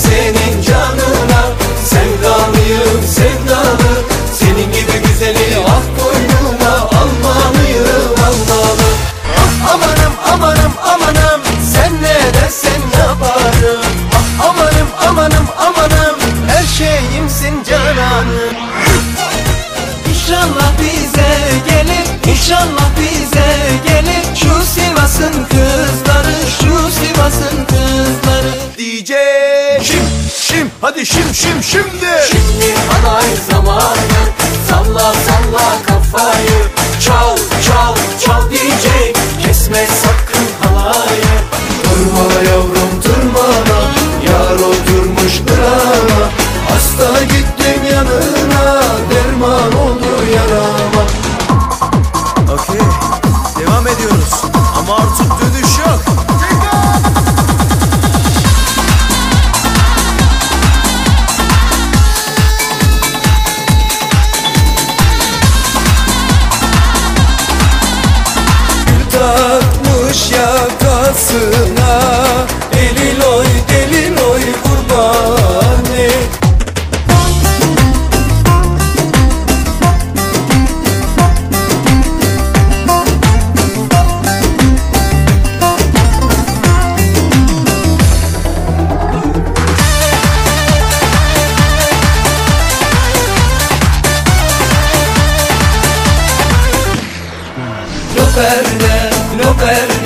senin hadi şim şim şimdi. Şimdi halay zamanı Salla salla kafayı. Çal çal çal DJ Kesme sakın halayı. Tırmala yavrum tırmala Yar oturmuş kırana Hasta gittim takmış yakasına نقرنا نقرنا